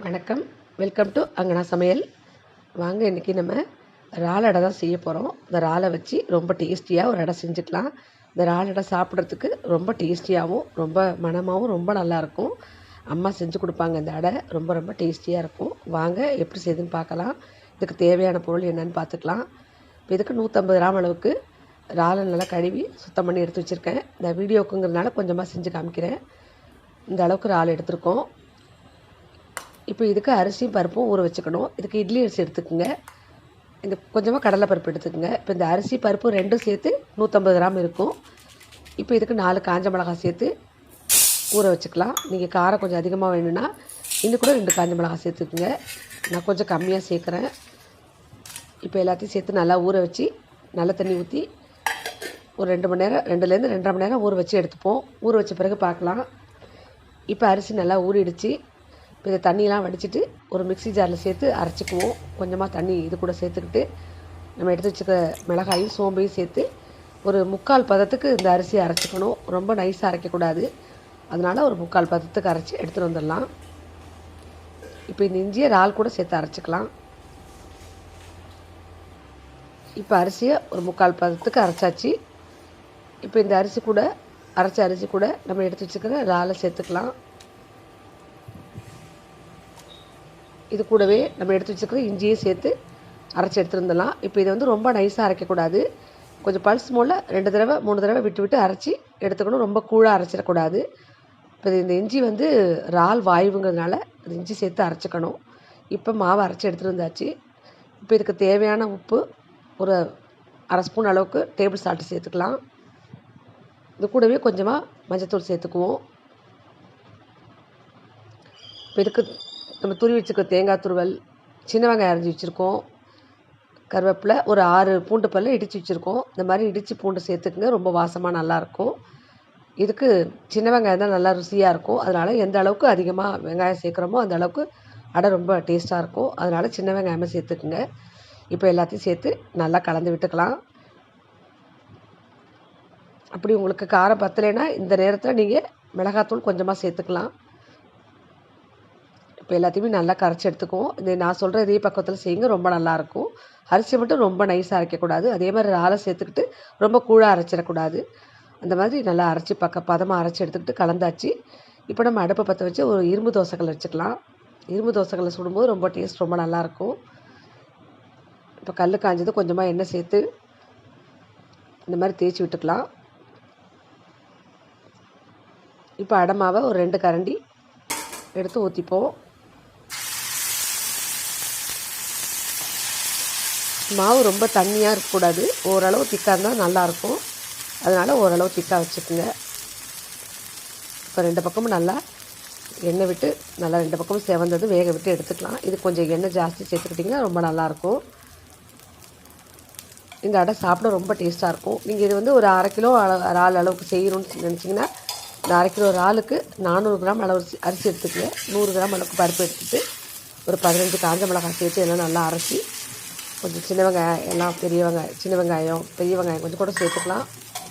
வணக்கம். Welcome to அங்கனா சமையல். வாங்க இன்றைக்கி நம்ம இறால் அடை தான் செய்ய போகிறோம் இந்த இறாலை வச்சு ரொம்ப டேஸ்டியாக ஒரு அடை செஞ்சுக்கலாம். இந்த இறால் அடை சாப்பிட்றதுக்கு ரொம்ப டேஸ்டியாகவும் ரொம்ப மனமாகவும் ரொம்ப நல்லாயிருக்கும் அம்மா செஞ்சு கொடுப்பாங்க இந்த அடை. ரொம்ப ரொம்ப டேஸ்டியாக இருக்கும். வாங்க எப்படி செய்யுதுன்னு பார்க்கலாம். இதுக்கு தேவையான பொருள் என்னென்னு பார்த்துக்கலாம். இப்போ இதுக்கு நூற்றம்பது கிராம் அளவுக்கு இறாலை நல்லா கழுவி சுத்தம் பண்ணி எடுத்து வச்சுருக்கேன். இந்த வீடியோக்குங்கிறதுனால கொஞ்சமாக செஞ்சு காமிக்கிறேன். இந்த அளவுக்கு இறால் எடுத்திருக்கோம். இப்போ இதுக்கு அரிசியும் பருப்பும் ஊற வச்சுக்கணும். இதுக்கு இட்லி அரிசி எடுத்துக்கோங்க. இந்த கொஞ்சமாக கடலை பருப்பு எடுத்துக்கோங்க. இப்போ இந்த அரிசி பருப்பு ரெண்டும் சேர்த்து நூற்றம்பது கிராம் இருக்கும். இப்போ இதுக்கு நாலு காஞ்ச மிளகாய் சேர்த்து ஊற வச்சுக்கலாம். நீங்கள் காரம் கொஞ்சம் அதிகமாக வேணும்னா இன்னும் கூட ரெண்டு காஞ்ச மிளகாய் சேர்த்துக்குங்க. நான் கொஞ்சம் கம்மியாக சேர்க்குறேன். இப்போ எல்லாத்தையும் சேர்த்து நல்லா ஊற வச்சு நல்ல தண்ணி ஊற்றி ஒரு ரெண்டு மணி நேரம் ரெண்டுலேருந்து ரெண்டரை மணி நேரம் ஊற வச்சு எடுத்துப்போம். ஊற வச்ச பிறகு பார்க்கலாம். இப்போ அரிசி நல்லா ஊறிடுச்சு. இப்போ இதை தண்ணியெலாம் வடிச்சிட்டு ஒரு மிக்ஸி ஜாரில் சேர்த்து அரைச்சிக்குவோம். கொஞ்சமாக தண்ணி இது கூட சேர்த்துக்கிட்டு நம்ம எடுத்து வச்சுக்க மிளகாயும் சோம்பையும் சேர்த்து ஒரு முக்கால் பதத்துக்கு இந்த அரிசியை அரைச்சிக்கணும். ரொம்ப நைஸாக அரைக்கக்கூடாது. அதனால் ஒரு முக்கால் பதத்துக்கு அரைச்சி எடுத்துகிட்டு வந்துடலாம். இப்போ இந்த இஞ்சியை இறால் கூட சேர்த்து அரைச்சிக்கலாம். இப்போ அரிசியை ஒரு முக்கால் பதத்துக்கு அரைச்சாச்சு. இப்போ இந்த அரிசி கூட அரைச்ச அரிசி கூட நம்ம எடுத்து வச்சுக்கிற இறாலை சேர்த்துக்கலாம். இது கூடவே நம்ம எடுத்து வச்சுருக்கிற இஞ்சியை சேர்த்து அரைச்சி எடுத்துருந்துடலாம். இப்போ இதை வந்து ரொம்ப நைஸாக அரைக்கக்கூடாது. கொஞ்சம் பல்ஸ் மூலம் ரெண்டு தடவை மூணு தடவை விட்டு விட்டு அரைச்சி எடுத்துக்கணும். ரொம்ப கூழாக அரைச்சிடக்கூடாது. இப்போ இந்த இஞ்சி வந்து இறால் வாயுங்கிறதுனால அது இஞ்சி சேர்த்து அரைச்சிக்கணும். இப்போ மாவு அரைச்சி எடுத்துகிட்டு வந்தாச்சு இப்போ இதுக்கு தேவையான உப்பு ஒரு அரை ஸ்பூன் அளவுக்கு டேபிள் சால்ட்டு சேர்த்துக்கலாம். இது கூடவே கொஞ்சமாக மஞ்சத்தூள் சேர்த்துக்குவோம். இப்போ இதுக்கு நம்ம துருவி வச்சுருக்க தேங்காய் துருவல் சின்ன வெங்காயம் அரைஞ்சி வச்சுருக்கோம். கருவேப்பிலை ஒரு ஆறு பூண்டு பல்ல இடித்து வச்சுருக்கோம். இந்த மாதிரி இடித்து பூண்டு சேர்த்துக்குங்க ரொம்ப வாசமாக நல்லாயிருக்கும். இதுக்கு சின்ன வெங்காயம் தான் நல்லா ருசியாக இருக்கும். அதனால் எந்த அளவுக்கு அதிகமாக வெங்காயம் சேர்க்குறோமோ அந்த அளவுக்கு அடை ரொம்ப டேஸ்ட்டாக இருக்கும். அதனால் சின்ன வெங்காயமே சேர்த்துக்குங்க. இப்போ எல்லாத்தையும் சேர்த்து நல்லா கலந்து விட்டுக்கலாம். அப்படி உங்களுக்கு காரம் பத்தலைன்னா இந்த நேரத்தில் நீங்கள் மிளகாத்தூள் கொஞ்சமாக சேர்த்துக்கலாம். இப்போ எல்லாத்தையுமே நல்லா கரைச்சி எடுத்துக்குவோம். இந்த நான் சொல்கிற இதே பக்கத்தில் செய்யுங்க ரொம்ப நல்லாயிருக்கும் அரிசி மட்டும் ரொம்ப நைஸாக அரைக்கக்கூடாது. அதே மாதிரி ராலை சேர்த்துக்கிட்டு ரொம்ப கூழாக அரைச்சிடக்கூடாது. அந்த மாதிரி நல்லா அரைச்சி பக்க பதமாக அரைச்சி எடுத்துக்கிட்டு கலந்தாச்சு. இப்போ நம்ம அடுப்பை பற்ற வச்சு ஒரு இரும்பு தோசைகள் வச்சுக்கலாம். இரும்பு தோசைகளை சுடும்போது ரொம்ப டேஸ்ட் ரொம்ப நல்லாயிருக்கும் இப்போ கல் காஞ்சது கொஞ்சமாக எண்ணெய் சேர்த்து இந்த மாதிரி தேய்ச்சி விட்டுக்கலாம். இப்போ அடமாவை ஒரு ரெண்டு கரண்டி எடுத்து ஊற்றிப்போம் மாவு ரொம்ப தண்ணியாக இருக்கக்கூடாது. ஓரளவு திக்காக இருந்தால் நல்லாயிருக்கும். அதனால் ஓரளவு திக்காக வச்சுக்கோங்க. இப்போ ரெண்டு பக்கமும் நல்லா எண்ணெய் விட்டு நல்லா ரெண்டு பக்கமும் செவந்தது வேக விட்டு எடுத்துக்கலாம். இது கொஞ்சம் எண்ணெய் ஜாஸ்தி சேர்த்துக்கிட்டிங்கன்னா ரொம்ப நல்லாயிருக்கும். இந்த அடை சாப்பிட ரொம்ப டேஸ்ட்டாக இருக்கும். நீங்கள் இது வந்து ஒரு அரை கிலோ இறால் அளவுக்கு செய்யணும்னு நினச்சிங்கன்னா இந்த அரை கிலோ இறாலுக்கு நானூறு கிராம் அளவு அரிசி எடுத்துக்கங்க. நூறு கிராம் அளவுக்கு பருப்பு எடுத்துகிட்டு ஒரு பதினஞ்சு காஞ்ச மிளகாய் சேர்த்து எல்லாம் நல்லா அரைச்சி கொஞ்சம் சின்ன வெங்காயம் எல்லாம் பெரிய வெங்காயம் சின்ன வெங்காயம் பெரிய வெங்காயம் கொஞ்சம் கூட சேர்த்துக்கலாம்.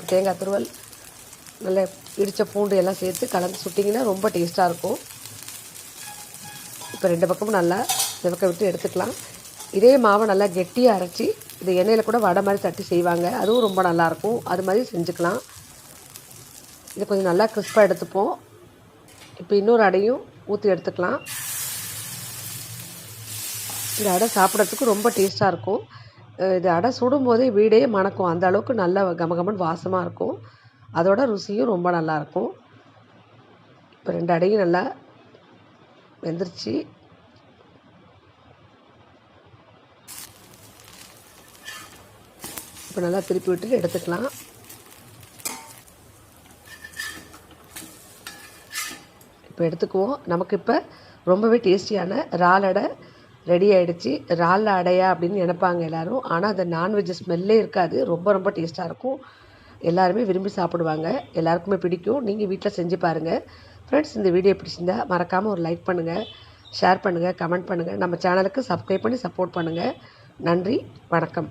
தேங்காய் துருவல் நல்ல இடித்த பூண்டு எல்லாம் சேர்த்து கலந்து சுட்டிங்கன்னா ரொம்ப டேஸ்ட்டாக இருக்கும். இப்போ ரெண்டு பக்கமும் நல்லா சிவக்க விட்டு எடுத்துக்கலாம். இதே மாவை நல்லா கெட்டியாக அரைச்சி இது எண்ணெயில் கூட வடை மாதிரி தட்டி செய்வாங்க. அதுவும் ரொம்ப நல்லாயிருக்கும் அது மாதிரி செஞ்சுக்கலாம். இதை கொஞ்சம் நல்லா கிறிஸ்பாக எடுத்துப்போம். இப்போ இன்னொரு அடையும் ஊற்றி எடுத்துக்கலாம். இந்த அடை சாப்பிட்றதுக்கு ரொம்ப டேஸ்ட்டாக இருக்கும். இது அடை சுடும்போதே வீடே மணக்கும். அந்த அளவுக்கு நல்ல கமகமன் வாசமாக இருக்கும். அதோட ருசியும் ரொம்ப நல்லாயிருக்கும் இப்போ ரெண்டு அடையும் நல்லா வெந்துருச்சு. இப்போ நல்லா திருப்பி விட்டு எடுத்துக்கலாம். இப்போ எடுத்துக்குவோம். நமக்கு இப்போ ரொம்பவே டேஸ்டியான இறால் அடை ரெடி ஆகிடுச்சு இறால் அடையா அப்படின்னு நினைப்பாங்க எல்லோரும். ஆனால் அந்த நான்வெஜ் ஸ்மெல்லே இருக்காது. ரொம்ப ரொம்ப டேஸ்ட்டாக இருக்கும். எல்லாருமே விரும்பி சாப்பிடுவாங்க. எல்லாருக்குமே பிடிக்கும். நீங்கள் வீட்டில் செஞ்சு பாருங்கள் ஃப்ரெண்ட்ஸ் இந்த வீடியோ பிடிச்சிருந்தா மறக்காமல் ஒரு லைக் பண்ணுங்கள் ஷேர் பண்ணுங்கள் கமெண்ட் பண்ணுங்கள் நம்ம சேனலுக்கு சப்ஸ்கிரைப் பண்ணி சப்போர்ட் பண்ணுங்கள் நன்றி வணக்கம்.